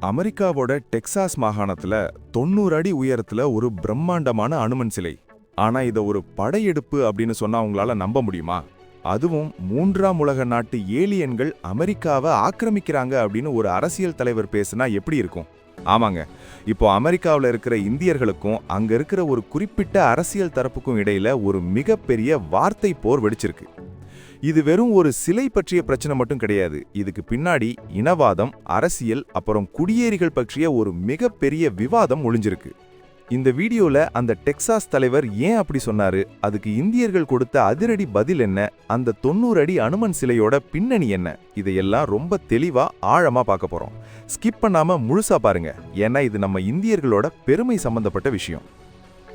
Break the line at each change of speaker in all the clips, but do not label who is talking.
அமெரிக்காவோட டெக்சாஸ் மாகாணத்துல தொண்ணூறு அடி உயரத்துல ஒரு பிரம்மாண்டமான அனுமன் சிலை. ஆனா இத ஒரு படையெடுப்பு அப்படின்னு சொன்னா உங்களால நம்ப முடியுமா? அதுவும் மூன்றாம் உலக நாட்டு ஏலியன்கள் அமெரிக்காவை ஆக்கிரமிக்கிறாங்க அப்படின்னு ஒரு அரசியல் தலைவர் பேசுனா எப்படி இருக்கும்? ஆமாங்க. இப்போ அமெரிக்காவில் இருக்கிற இந்தியர்களுக்கும் அங்க இருக்கிற ஒரு குறிப்பிட்ட அரசியல் தரப்புக்கும் இடையில ஒரு மிகப்பெரிய வார்த்தை போர் வெடிச்சிருக்கு. இது வெறும் ஒரு சிலை பற்றிய பிரச்சனை மட்டும் கிடையாது. இதுக்கு பின்னாடி இனவாதம் அரசியல் அப்புறம் குடியேறிகள் பற்றிய ஒரு மிகப்பெரிய விவாதம் ஒளிஞ்சிருக்கு. இந்த வீடியோல அந்த டெக்சாஸ் தலைவர் ஏன் அப்படி சொன்னாரு? அதுக்கு இந்தியர்கள் கொடுத்த அதிரடி பதில் என்ன? அந்த தொண்ணூறு அடி அனுமன் சிலையோட பின்னணி என்ன? இதையெல்லாம் ரொம்ப தெளிவா ஆழமா பார்க்க போறோம். ஸ்கிப் பண்ணாம முழுசா பாருங்க. ஏன்னா இது நம்ம இந்தியர்களோட பெருமை சம்பந்தப்பட்ட விஷயம்.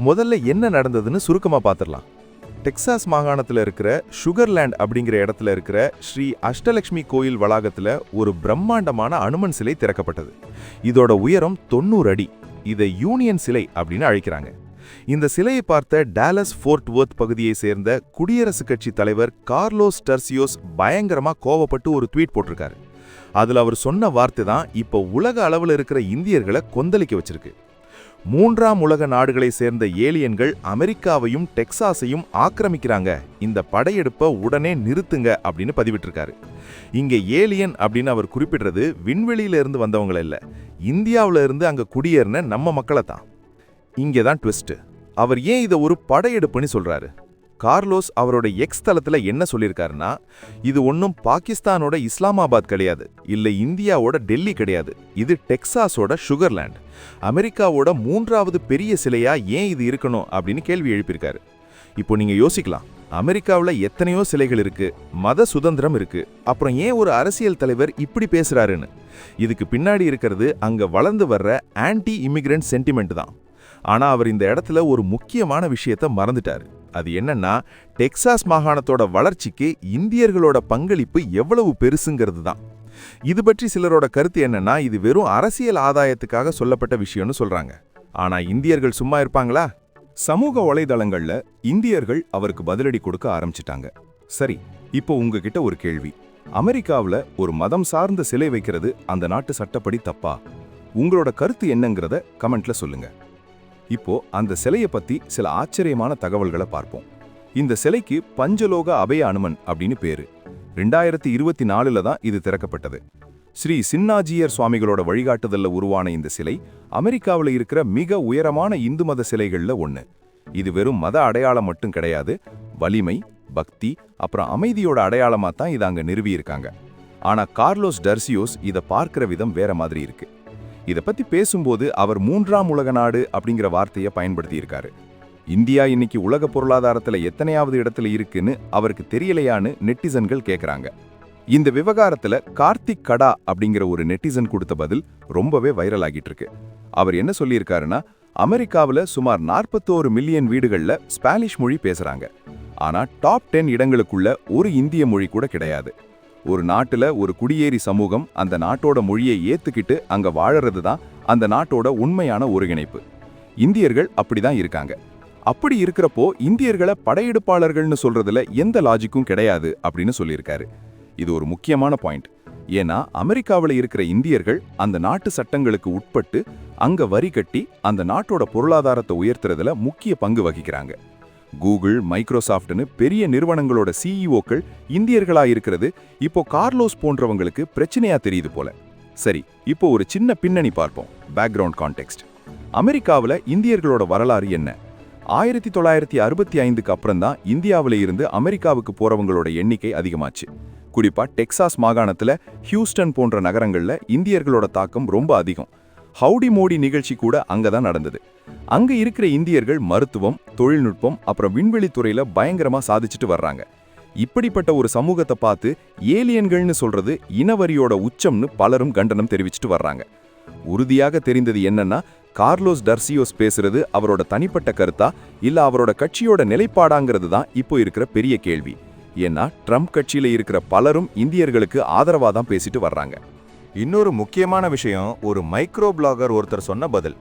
முதல்ல என்ன நடந்ததுன்னு சுருக்கமா பார்த்துடலாம் டெக்சாஸ் மாகாணத்தில் இருக்கிற சுகர்லேண்ட் அப்படிங்கிற இடத்துல இருக்கிற ஸ்ரீ அஷ்டலக்ஷ்மி கோயில் வளாகத்தில் ஒரு பிரம்மாண்டமான அனுமன் சிலை திறக்கப்பட்டது. இதோட உயரம் தொண்ணூறு அடி. இதை யூனியன் சிலை அப்படின்னு அழைக்கிறாங்க. இந்த சிலையை பார்த்த டாலஸ் ஃபோர்ட் வர்த் பகுதியை சேர்ந்த குடியரசுக் கட்சி தலைவர் கார்லோஸ் டர்சியோஸ் பயங்கரமா கோவப்பட்டு ஒரு ட்வீட் போட்டிருக்காரு. அதில் அவர் சொன்ன வார்த்தை தான் இப்போ உலக அளவில் இருக்கிற இந்தியர்களை கொந்தளிக்க வச்சிருக்கு. மூன்றாம் உலக நாடுகளை சேர்ந்த ஏலியன்கள் அமெரிக்காவையும் டெக்சாஸையும் ஆக்கிரமிக்கிறாங்க. இந்த படையெடுப்பை உடனே நிறுத்துங்க அப்படின்னு பதிவிட்டிருக்காரு. இங்கே ஏலியன் அப்படின்னு அவர் குறிப்பிடுறது விண்வெளியில இருந்து வந்தவங்கள இல்ல. இந்தியாவில இருந்து அங்க குடியேறின நம்ம மக்களை தான் இங்கே தான் ட்விஸ்ட் அவர் ஏன் இதை ஒரு படையெடுப்புன்னு சொல்றாரு? கார்லோஸ் அவரோட எக்ஸ் தளத்தில் என்ன சொல்லியிருக்காருன்னா இது ஒன்றும் பாகிஸ்தானோட இஸ்லாமாபாத் கிடையாது இல்லை இந்தியாவோட டெல்லி கிடையாது இது டெக்சாஸோட சுகர்லேண்ட். அமெரிக்காவோட மூன்றாவது பெரிய சிலையா ஏன் இது இருக்கணும் அப்படின்னு கேள்வி எழுப்பியிருக்காரு. இப்போ நீங்கள் யோசிக்கலாம் அமெரிக்காவில் எத்தனையோ சிலைகள் இருக்கு மத சுதந்திரம் இருக்கு அப்புறம் ஏன் ஒரு அரசியல் தலைவர் இப்படி பேசுறாருன்னு? இதுக்கு பின்னாடி இருக்கிறது அங்க வளர்ந்து வர்ற ஆன்டி இமிகிரண்ட் சென்டிமெண்ட் தான். ஆனா அவர் இந்த இடத்துல ஒரு முக்கியமான விஷயத்த மறந்துட்டாரு. அது என்னன்னா டெக்சாஸ் மாகாணத்தோட வளர்ச்சிக்கு இந்தியர்களோட பங்களிப்பு எவ்வளவு பெருசுங்கிறது தான். இது பற்றி சிலரோட கருத்து என்னன்னா இது வெறும் அரசியல் ஆதாயத்துக்காக சொல்லப்பட்ட விஷயம்னு சொல்றாங்க. ஆனா இந்தியர்கள் சும்மா இருப்பாங்களா? சமூக வலைதளங்கள்ல இந்தியர்கள் அவருக்கு பதிலடி கொடுக்க ஆரம்பிச்சிட்டாங்க. சரி இப்போ உங்ககிட்ட ஒரு கேள்வி. அமெரிக்காவில் ஒரு மதம் சார்ந்த சிலை வைக்கிறது அந்த நாட்டு சட்டப்படி தப்பா? உங்களோட கருத்து என்னங்கிறத கமெண்ட்ல சொல்லுங்கள் இப்போ அந்த சிலையை பத்தி சில ஆச்சரியமான தகவல்களை பார்ப்போம். இந்த சிலைக்கு பஞ்சலோக அபய அனுமன் அப்படின்னு பேரு. ரெண்டாயிரத்தி இருபத்தி நாலுல தான் இது திறக்கப்பட்டது. ஸ்ரீ சின்னாஜியர் சுவாமிகளோட வழிகாட்டுதல்ல உருவான இந்த சிலை அமெரிக்காவில் இருக்கிற மிக உயரமான இந்து மத சிலைகள்ல ஒண்ணு. இது வெறும் மத அடையாளம் மட்டும் கிடையாது வலிமை பக்தி அப்புறம் அமைதியோட அடையாளமா தான் இதை அங்க நிறுவியிருக்காங்க. ஆனா கார்லோஸ் டர்சியோஸ் இதை பார்க்கிற விதம் வேற மாதிரி இருக்கு. இதை பத்தி பேசும்போது அவர் மூன்றாம் உலக நாடு அப்படிங்கிற வார்த்தையை பயன்படுத்தியிருக்காரு. இந்தியா இன்னைக்கு உலக பொருளாதாரத்துல எத்தனையாவது இடத்துல இருக்குன்னு அவருக்கு தெரியலையான்னு நெட்டிசன்கள் கேட்குறாங்க இந்த விவகாரத்துல கார்த்திக் கடா அப்படிங்கிற ஒரு நெட்டிசன் கொடுத்த பதில் ரொம்பவே வைரல் ஆகிட்டு இருக்கு அவர் என்ன சொல்லியிருக்காருன்னா அமெரிக்காவுல சுமார் நாற்பத்தோரு மில்லியன் வீடுகள்ல ஸ்பானிஷ் மொழி பேசுறாங்க. ஆனா டாப் டென் இடங்களுக்குள்ள ஒரு இந்திய மொழி கூட கிடையாது. ஒரு நாட்டுல ஒரு குடியேறி சமூகம் அந்த நாட்டோட மொழியை ஏத்துக்கிட்டு அங்க வாழறது தான் அந்த நாட்டோட உண்மையான ஒருங்கிணைப்பு. இந்தியர்கள் அப்படிதான் இருக்காங்க. அப்படி இருக்கிறப்போ இந்தியர்களை படையெடுப்பாளர்கள்னு சொல்றதுல எந்த லாஜிக்கும் கிடையாது அப்படின்னு சொல்லியிருக்காரு. இது ஒரு முக்கியமான பாயிண்ட் ஏன்னா அமெரிக்காவில் இருக்கிற இந்தியர்கள் அந்த நாட்டு சட்டங்களுக்கு உட்பட்டு அங்க வரி கட்டி அந்த நாட்டோட பொருளாதாரத்தை உயர்த்துறதுல முக்கிய பங்கு வகிக்கிறாங்க. கூகுள் மைக்ரோசாஃப்ட்னு பெரிய நிறுவனங்களோட சிஇஓக்கள் இந்தியர்களா இருக்கிறது இப்போ கார்லோஸ் போன்றவங்களுக்கு பிரச்சனையா தெரியுது போல. சரி இப்போ ஒரு சின்ன பின்னணி பார்ப்போம். பேக்ரவுண்ட் கான்டெக்ஸ்ட் அமெரிக்காவில் இந்தியர்களோட வரலாறு என்ன? ஆயிரத்தி தொள்ளாயிரத்தி அறுபத்தி ஐந்துக்கு அப்புறம் தான் இந்தியாவில இருந்து அமெரிக்காவுக்கு போறவங்களோட எண்ணிக்கை அதிகமாச்சு. குறிப்பா டெக்சாஸ் மாகாணத்துல ஹியூஸ்டன் போன்ற நகரங்கள்ல இந்தியர்களோட தாக்கம் ரொம்ப அதிகம். ஹவுடி மோடி நிகழ்ச்சி கூட அங்கதான் நடந்தது. அங்கே இருக்கிற இந்தியர்கள் மருத்துவம் தொழில்நுட்பம் அப்புறம் விண்வெளித்துறையில் பயங்கரமாக சாதிச்சுட்டு வர்றாங்க. இப்படிப்பட்ட ஒரு சமூகத்தை பார்த்து ஏலியன்கள்னு சொல்றது இனவரியோட உச்சம்னு பலரும் கண்டனம் தெரிவிச்சுட்டு வர்றாங்க. உறுதியாக தெரிந்தது என்னன்னா கார்லோஸ் டர்சியோஸ் பேசுறது அவரோட தனிப்பட்ட கருத்தா இல்ல அவரோட கட்சியோட நிலைப்பாடாங்கிறது தான் இப்போ இருக்கிற பெரிய கேள்வி. ஏன்னா ட்ரம்ப் கட்சியில இருக்கிற பலரும் இந்தியர்களுக்கு ஆதரவாதான் பேசிட்டு வர்றாங்க. இன்னொரு முக்கியமான விஷயம் ஒரு மைக்ரோ பிளாகர் ஒருத்தர் சொன்ன பதில்.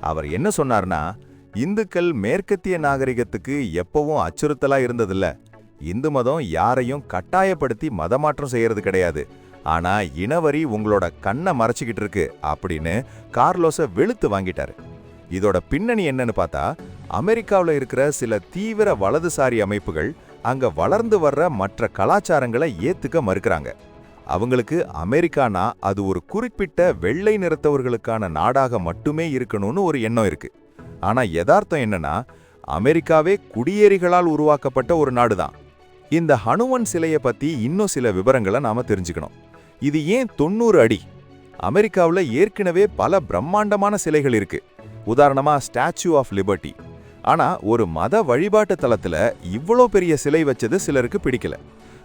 அவர் என்ன சொன்னார்னா இந்துக்கள் மேற்கத்திய நாகரிகத்துக்கு எப்பவும் அச்சுறுத்தலா இருந்ததில்ல. இந்து மதம் யாரையும் கட்டாயப்படுத்தி மதமாற்றம் செய்யறது கிடையாது. ஆனா இனவரி உங்களோட கண்ணை மறைச்சிக்கிட்டு இருக்கு அப்படின்னு கார்லோஸை வெளுத்து வாங்கிட்டாரு. இதோட பின்னணி என்னன்னு பார்த்தா அமெரிக்காவில் இருக்கிற சில தீவிர வலதுசாரி அமைப்புகள் அங்க வளர்ந்து வர்ற மற்ற கலாச்சாரங்களை ஏத்துக்க மறுக்கிறாங்க. அவங்களுக்கு அமெரிக்கானா அது ஒரு குறிப்பிட்ட வெள்ளை நிறத்தவர்களுக்கான நாடாக மட்டுமே இருக்கணும்னு ஒரு எண்ணம் இருக்கு. ஆனா யதார்த்தம் என்னன்னா அமெரிக்காவே குடியேறிகளால் உருவாக்கப்பட்ட ஒரு நாடுதான். இந்த ஹனுமன் சிலையை பத்தி இன்னும் சில விவரங்களை நாம தெரிஞ்சுக்கணும். இது ஏன் தொண்ணூறு அடி? அமெரிக்காவில் ஏற்கனவே பல பிரம்மாண்டமான சிலைகள் இருக்கு. உதாரணமா ஸ்டாச்சு ஆஃப் லிபர்ட்டி. ஆனா ஒரு மத வழிபாட்டு தளத்துல இவ்வளோ பெரிய சிலை வச்சது சிலருக்கு பிடிக்கல.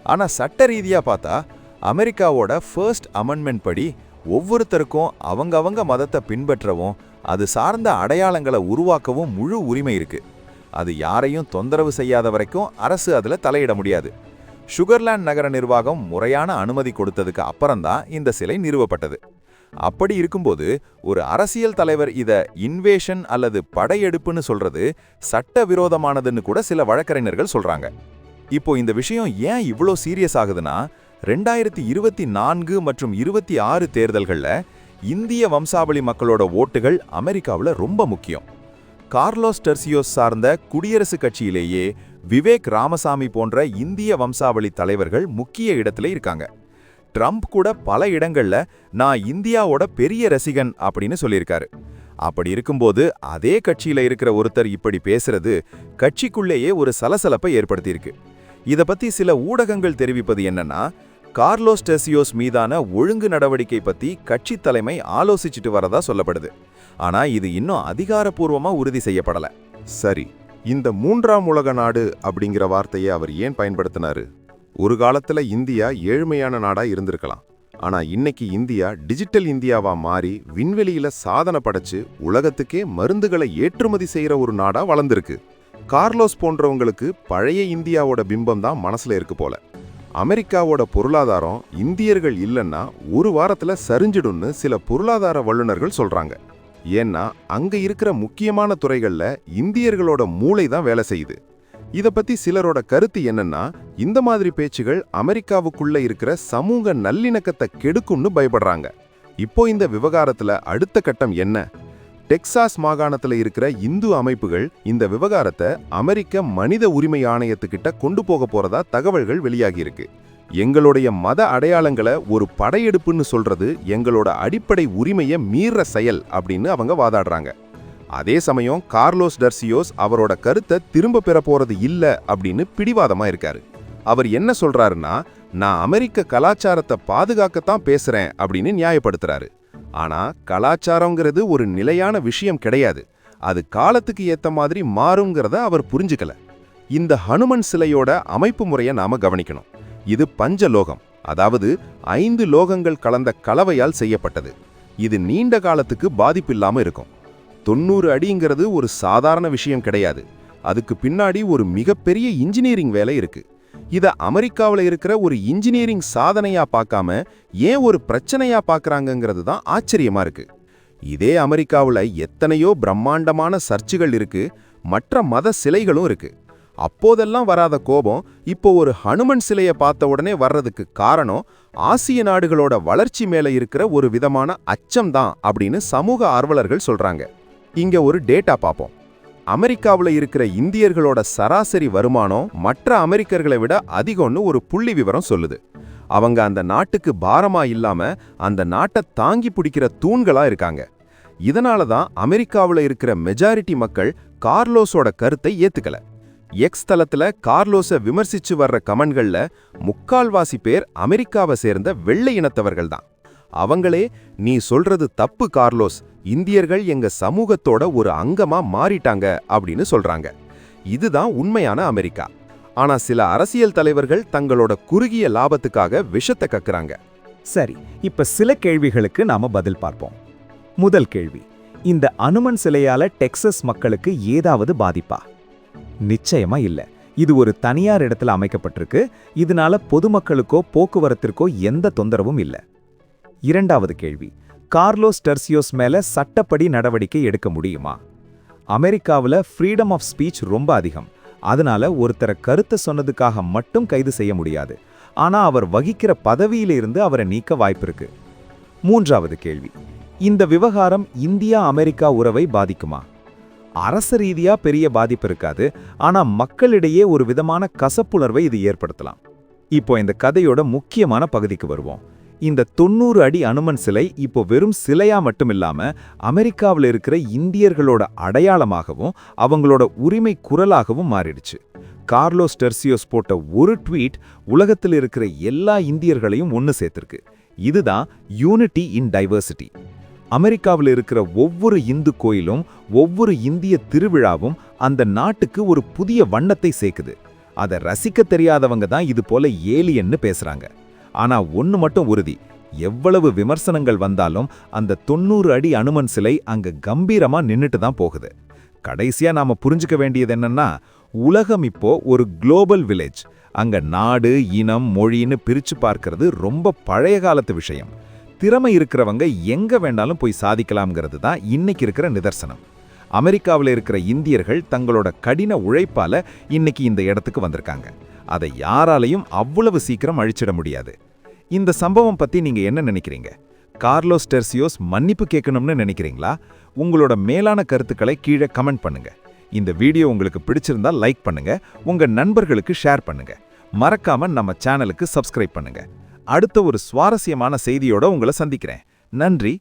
ஆனா சட்ட ரீதியா பார்த்தா அமெரிக்காவோட ஃபர்ஸ்ட் அமெண்ட்மெண்ட் படி ஒவ்வொருத்தருக்கும் அவங்க அவங்க மதத்தை பின்பற்றவும் அது சார்ந்த அடையாளங்களை உருவாக்கவும் முழு உரிமை இருக்கு. அது யாரையும் தொந்தரவு செய்யாத வரைக்கும் அரசு அதில் தலையிட முடியாது. சுகர்லாண்ட் நகர நிர்வாகம் முறையான அனுமதி கொடுத்ததுக்கு அப்புறம்தான் இந்த சிலை நிறுவப்பட்டது. அப்படி இருக்கும்போது ஒரு அரசியல் தலைவர் இத இன்வேஷன் அல்லது படையெடுப்புன்னு சொல்றது சட்டவிரோதமானதுன்னு கூட சில வழக்கறிஞர்கள் சொல்றாங்க. இப்போ இந்த விஷயம் ஏன் இவ்வளோ சீரியஸ் ஆகுதுன்னா ரெண்டாயிரத்தி இருபத்தி நான்கு மற்றும் இருபத்தி ஆறு தேர்தல்களில் இந்திய வம்சாவளி மக்களோட ஓட்டுகள் அமெரிக்காவில் ரொம்ப முக்கியம். கார்லோஸ் டெர்சியோஸ் சார்ந்த குடியரசுக் கட்சியிலேயே விவேக் ராமசாமி போன்ற இந்திய வம்சாவளி தலைவர்கள் முக்கிய இடத்துல இருக்காங்க. ட்ரம்ப் கூட பல இடங்களில் நான் இந்தியாவோட பெரிய ரசிகன் அப்படின்னு சொல்லியிருக்காரு. அப்படி இருக்கும்போது அதே கட்சியில் இருக்கிற ஒருத்தர் இப்படி பேசுறது கட்சிக்குள்ளேயே ஒரு சலசலப்பை ஏற்படுத்தியிருக்கு. இதை பற்றி சில ஊடகங்கள் தெரிவிப்பது என்னன்னா கார்லோஸ் டெசியோஸ் மீதான ஒழுங்கு நடவடிக்கை பத்தி கட்சி தலைமை ஆலோசிச்சுட்டு வரதா சொல்லப்படுது. ஆனா இது இன்னும் அதிகாரப்பூர்வமா உறுதி செய்யப்படல.
சரி இந்த மூன்றாம் உலக நாடு அப்படிங்கிற வார்த்தையை அவர் ஏன் பயன்படுத்தினாரு? ஒரு காலத்துல இந்தியா ஏழ்மையான நாடா இருந்திருக்கலாம். ஆனா இன்னைக்கு இந்தியா டிஜிட்டல் இந்தியாவா மாறி விண்வெளியில சாதனை படைச்சு உலகத்துக்கே மருந்துகளை ஏற்றுமதி செய்யற ஒரு நாடா வளர்ந்துருக்கு. கார்லோஸ் போன்றவங்களுக்கு பழைய இந்தியாவோட பிம்பம் தான் மனசுல இருக்கு போல. அமெரிக்காவோட பொருளாதாரம் இந்தியர்கள் இல்லைன்னா ஒரு வாரத்தில் சரிஞ்சிடும்னு சில பொருளாதார வல்லுநர்கள் சொல்கிறாங்க ஏன்னா அங்கே இருக்கிற முக்கியமான துறைகளில் இந்தியர்களோட மூளை தான் வேலை செய்யுது. இதை பற்றி சிலரோட கருத்து என்னன்னா இந்த மாதிரி பேச்சுகள் அமெரிக்காவுக்குள்ளே இருக்கிற சமூக நல்லிணக்கத்தை கெடுக்கும்னு பயப்படுறாங்க. இப்போ இந்த விவகாரத்தில் அடுத்த கட்டம் என்ன? டெக்சாஸ் மாகாணத்தில் இருக்கிற இந்து அமைப்புகள் இந்த விவகாரத்தை அமெரிக்க மனித உரிமை ஆணையத்துக்கிட்ட கொண்டு போக போறதா தகவல்கள் வெளியாகியிருக்கு எங்களுடைய மத அடையாளங்களை ஒரு படையெடுப்புன்னு சொல்றது எங்களோட அடிப்படை உரிமையை மீற செயல் அப்படின்னு அவங்க வாதாடுறாங்க. அதே சமயம் கார்லோஸ் டர்சியோஸ் அவரோட கருத்தை திரும்ப பெற போறது இல்லை அப்படின்னு பிடிவாதமா இருக்காரு. அவர் என்ன சொல்றாருன்னா நான் அமெரிக்க கலாச்சாரத்தை பாதுகாக்கத்தான் பேசுறேன் அப்படின்னு நியாயப்படுத்துறாரு. ஆனா கலாச்சாரங்கிறது ஒரு நிலையான விஷயம் கிடையாது. அது காலத்துக்கு ஏத்த மாதிரி மாறுங்கிறத அவர் புரிஞ்சுக்கல. இந்த ஹனுமன் சிலையோட அமைப்பு முறையை நாம கவனிக்கணும். இது பஞ்சலோகம் அதாவது ஐந்து லோகங்கள் கலந்த கலவையால் செய்யப்பட்டது. இது நீண்ட காலத்துக்கு பாதிப்பில்லாம இருக்கும். தொண்ணூறு அடிங்கிறது ஒரு சாதாரண விஷயம் கிடையாது. அதுக்கு பின்னாடி ஒரு மிகப்பெரிய இன்ஜினியரிங் வேலை இருக்குது இதை அமெரிக்காவில் இருக்கிற ஒரு இன்ஜினியரிங் சாதனையா பார்க்காம ஏன் ஒரு பிரச்சனையா பார்க்கறாங்கங்கிறது தான் ஆச்சரியமா இருக்கு. இதே அமெரிக்காவில் எத்தனையோ பிரம்மாண்டமான சர்ச்சுகள் இருக்கு மற்ற மத சிலைகளும் இருக்கு. அப்போதெல்லாம் வராத கோபம் இப்போ ஒரு ஹனுமன் சிலையை பார்த்த உடனே வர்றதுக்கு காரணம் ஆசிய நாடுகளோட வளர்ச்சி மேல இருக்கிற ஒரு விதமான அச்சம் தான் அப்படின்னு சமூக ஆர்வலர்கள் சொல்றாங்க. இங்க ஒரு டேட்டா பார்ப்போம். அமெரிக்காவில் இருக்கிற இந்தியர்களோட சராசரி வருமானம் மற்ற அமெரிக்கர்களை விட அதிகம்னு ஒரு புள்ளி விவரம் சொல்லுது. அவங்க அந்த நாட்டுக்கு பாரமா இல்லாம அந்த நாட்டை தாங்கி பிடிக்கிற தூண்களா இருக்காங்க. இதனால தான் அமெரிக்காவில் இருக்கிற மெஜாரிட்டி மக்கள் கார்லோஸோட கருத்தை ஏத்துக்கல. எக்ஸ் தளத்துல கார்லோஸை விமர்சிச்சு வர்ற கமெண்ட்கள்ல முக்கால்வாசி பேர் அமெரிக்காவை சேர்ந்த வெள்ளை இனத்தவர்கள் தான். அவங்களே நீ சொல்றது தப்பு கார்லோஸ். இந்தியர்கள் எங்க சமூகத்தோட ஒரு அங்கமா மாறிட்டாங்க அப்படின்னு சொல்றாங்க. இதுதான் உண்மையான அமெரிக்கா. ஆனா சில அரசியல் தலைவர்கள் தங்களோட குறுகிய லாபத்துக்காக விஷத்தை கக்குறாங்க.
சரி இப்ப சில கேள்விகளுக்கு நாம பதில் பார்ப்போம். முதல் கேள்வி இந்த அனுமன் சிலையால டெக்சஸ் மக்களுக்கு ஏதாவது பாதிப்பா? நிச்சயமா இல்ல. இது ஒரு தனியார் இடத்துல அமைக்கப்பட்டிருக்கு. இதனால பொதுமக்களுக்கோ போக்குவரத்திற்கோ எந்த தொந்தரவும் இல்லை. இரண்டாவது கேள்வி கார்லோஸ் டெர்சியோஸ் மேல சட்டப்படி நடவடிக்கை எடுக்க முடியுமா? அமெரிக்காவுல ஃப்ரீடம் ஆஃப் ஸ்பீச் ரொம்ப அதிகம். அதனால ஒருத்தரை கருத்தை சொன்னதுக்காக மட்டும் கைது செய்ய முடியாது. ஆனா அவர் வகிக்கிற பதவியிலிருந்து அவரை நீக்க வாய்ப்பிருக்கு. மூன்றாவது கேள்வி இந்த விவகாரம் இந்தியா அமெரிக்கா உறவை பாதிக்குமா? அரச ரீதியா பெரிய பாதிப்பு இருக்காது. ஆனா மக்களிடையே ஒரு விதமான கசப்புணர்வை இது ஏற்படுத்தலாம். இப்போ இந்த கதையோட முக்கியமான பகுதிக்கு வருவோம். இந்த தொண்ணூறு அடி அனுமன் சிலை இப்போ வெறும் சிலையா மட்டும் இல்லாம அமெரிக்காவில் இருக்கிற இந்தியர்களோட அடையாளமாகவும் அவங்களோட உரிமை குரலாகவும் மாறிடுச்சு. கார்லோஸ் டெர்சியோஸ் போட்ட ஒரு ட்வீட் உலகத்தில் இருக்கிற எல்லா இந்தியர்களையும் ஒன்று சேர்த்திருக்கு. இதுதான் யூனிட்டி இன் டைவர்சிட்டி. அமெரிக்காவில் இருக்கிற ஒவ்வொரு இந்து கோயிலும் ஒவ்வொரு இந்திய திருவிழாவும் அந்த நாட்டுக்கு ஒரு புதிய வண்ணத்தை சேர்க்குது. அதை ரசிக்க தெரியாதவங்க தான் இது போல ஏலியன்னு பேசுறாங்க. ஆனா ஒன்னு மட்டும் உறுதி. எவ்வளவு விமர்சனங்கள் வந்தாலும் அந்த தொண்ணூறு அடி அனுமன் சிலை அங்க கம்பீரமா நின்னுட்டு தான் போகுது. கடைசியா நாம புரிஞ்சுக்க வேண்டியது என்னன்னா உலகம் இப்போ ஒரு குளோபல் வில்லேஜ். அங்க நாடு இனம் மொழின்னு பிரிச்சு பார்க்கறது ரொம்ப பழைய காலத்து விஷயம். திறமை இருக்கிறவங்க எங்க வேண்டாலும் போய் சாதிக்கலாம்ங்கிறது தான் இன்னைக்கு இருக்கிற நிதர்சனம். அமெரிக்காவில் இருக்கிற இந்தியர்கள் தங்களோட கடின உழைப்பால இன்னைக்கு இந்த இடத்துக்கு வந்திருக்காங்க. அதை யாராலையும் அவ்வளவு சீக்கிரம் அழிச்சிட முடியாது. இந்த சம்பவம் பத்தி நீங்க என்ன நினைக்கிறீங்க? கார்லோஸ் டெர்சியோஸ் மன்னிப்பு கேட்கணும்னு நினைக்கிறீங்களா? உங்களோட மேலான கருத்துக்களை கீழே கமெண்ட் பண்ணுங்க. இந்த வீடியோ உங்களுக்கு பிடிச்சிருந்தா லைக் பண்ணுங்க உங்க நண்பர்களுக்கு ஷேர் பண்ணுங்க. மறக்காம நம்ம சேனலுக்கு சப்ஸ்கிரைப் பண்ணுங்க. அடுத்த ஒரு சுவாரஸ்யமான செய்தியோட உங்களை சந்திக்கிறேன். நன்றி.